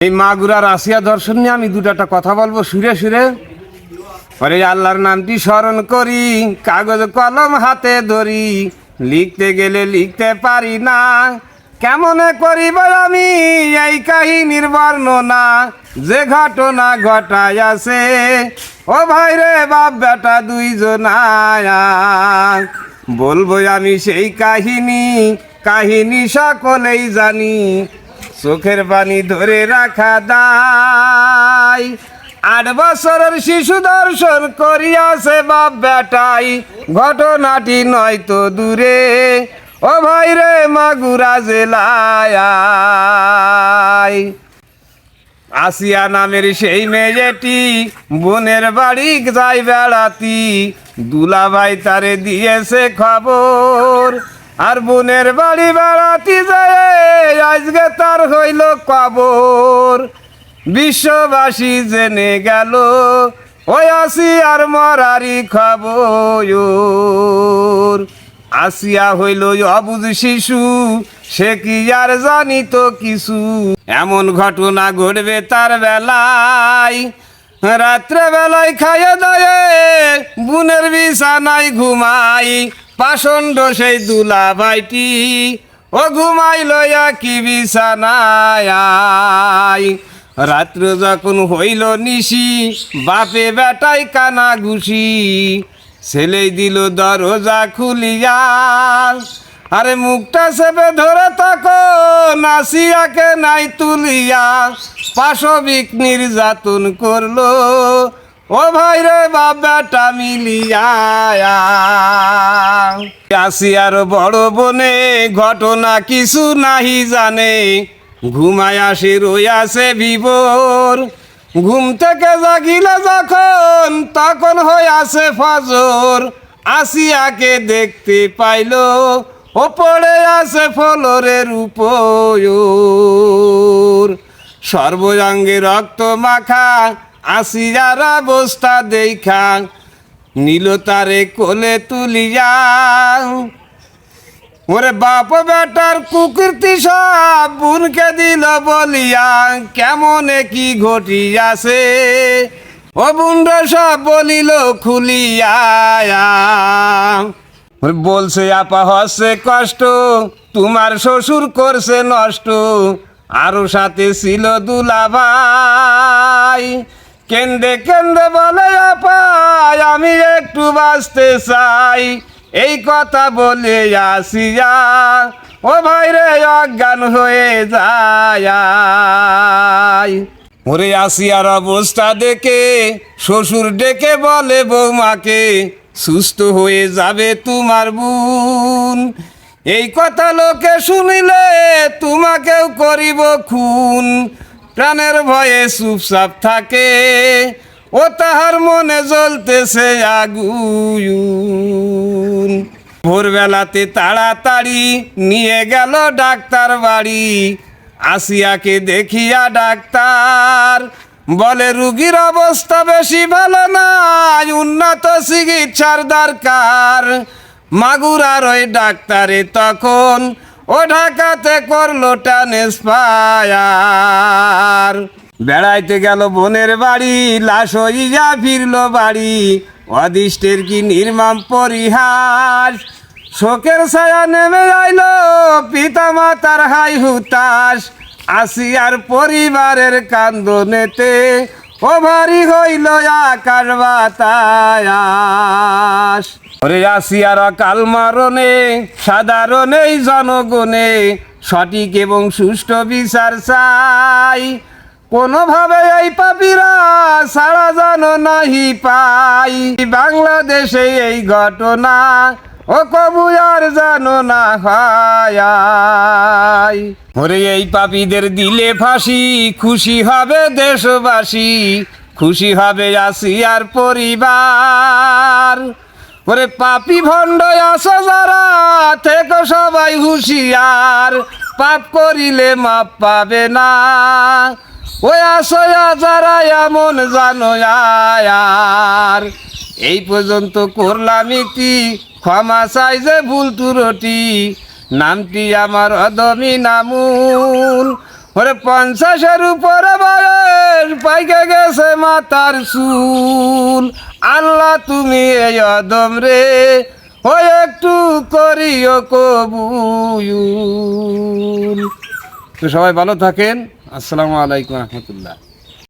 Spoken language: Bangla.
এই মাগুরার আসিয়া দর্শন নিয়ে আমি দুটাটা কথা বলব। সুরে সুরে। পরে আল্লাহর নামটি স্মরণ করি, কাগজ কলম হাতে ধরি। লিখতে গেলে লিখতে পারি না। কেমনে করিব আমি? এই কাহিনীর বর্ণনা যে ঘটনা ঘটায় আছে। ও ভাই রে বাপ বেটা দুইজনায়া বলব আমি সেই কাহিনী কাহিনী সকলেই জানি। চোখের পানি ধরে রাখা দায় আট বছরের শিশু দর্শন করিয়াছে বাপ বেটাই। ঘটনাটি নয়তো দূরে। ও ভাই রে মাগুরা জেলায় আসিয়া নামের সেই মেয়েটি বোনের বাড়ি যাই বেড়াতি। দুলাভাই তারে দিয়েছে খবর। আর বোনের বাড়ি বেড়াতি যায়, আজকে তার হইল কবর। বিশ্ববাসী জেনে গেল, ওই আসি আর মরারি খবর। আসিয়া হইল অবুজ শিশু, সে কি আর জানিত কিছু? এমন ঘটনা ঘটবে তার বেলায়। রাত্রে বেলায় খাইয়ে দায়ে বুনের বিছানায় ঘুমাই। পাষণ্ড সেই দুলা ভাইটি ও ঘুমাই লইয়া কি বিছানায়। রাত্র যখন হইল নিশি, বাপে বেটাই কানা ঘুষি। ছেলে দিল দরজা খুলিয়া। আরে মুখটা চেপে ধরে তখন নাসিয়াকে নাই তুলিয়া। পাশবিক নির্যাতন করল। ও ভাই রে বাপ বেটা মিলিয়া বড় বনে, ঘটনা কিছু নাহি জানে। ঘুমায় আসে রইয়াছে বিবর ঘুম থেকে জাগিলে যখন, তখন হইয়াছে ফজর। আসিয়াকে দেখতে পাইল ও পড়ে আছে ফলরের উপর সর্বজঙ্গে রক্ত মাখা আসিয়ার অবস্থা দেখা, নীল তারে কোলে তুলিয়া। ওরে বাপ বেটার কুকৃতি সব বুনকে দিল বলিয়া, কেমনে কি ঘটিয়াছে? ও বুন্ড সব বলিল, খুলিয়া বলছে, আপা হচ্ছে কষ্ট, তোমার শ্বশুর করছে নষ্ট, আরও সাথে ছিল দুলাভাই। কেন্দে কেন্দে বলে আপাই আমি একটু বাঁচতে চাই। এই কথা বলে আসিয়া, ও ভাই রে, অজ্ঞান হয়ে যায় ওরে আসিয়ার অবস্থা দেখে শ্বশুর ডেকে বলে, বৌমাকে, সুস্থ হয়ে যাবে তোমার বোন। এই কথা লোকে শুনিলে তোমাকেও করিব খুন। প্রাণের ভয়ে চুপচাপ থাকে। ও তাহার মনে জ্বলতেছে আগুন। ভোরবেলাতে তাড়াতাড়ি নিয়ে গেল ডাক্তার বাড়ি। আসিয়াকে দেখিয়া ডাক্তার বলে, রুগীর অবস্থা বেশি ভালো নাই, উন্নত চিকিৎসার দরকার। মাগুরার ওই ডাক্তারে তখন ও ঢাকাতে করল ট্রান্সফায়ার বেড়াইতে গেল বোনের বাড়ি, লাশ হইয়া ফিরলো বাড়ি। অদিষ্টের কি নির্মাম পরিহাস? শোকের ছায়া নেমে আইলো পিতা মাতার হাই হুতাস আসিয়ার পরিবারের কান্দনেতে ও ভারী হইল আকাশ বাতায়াস ওরে আসিয়ার কাল মারণে সাধারণেই জনগণে, সঠিক এবং সুষ্ঠু বিচার চাই। কোনোভাবে এই পাপিরা সারা জানো নাহি পাই। বাংলাদেশে এই ঘটনা ও কবু আর জানো না হয় ওরে এই পাপীদের দিলে ফাঁসি, খুশি হবে দেশবাসী, খুশি হবে আসি আর পরিবার। ওরে পাপি ভণ্ড আসো যারা, থেকে সবাই হুশিয়ার, পাপ করিলে মাপ পাবে না। ওই আসয়া যারা, এমন জানো আর। এই পর্যন্ত করলাম ইতি ক্ষমা চাই যে ভুল তুরটি। নামটি আমার অদমি নামুন ওরে পঞ্চাশের উপরে বয়স, পাইকে গেছে মাতার চুল। আল্লাহ তুমি এই অদম রে ও একটু করিও কবুল। তো সবাই ভালো থাকেন। আসসালামু আলাইকুম রহমতুল্লাহ।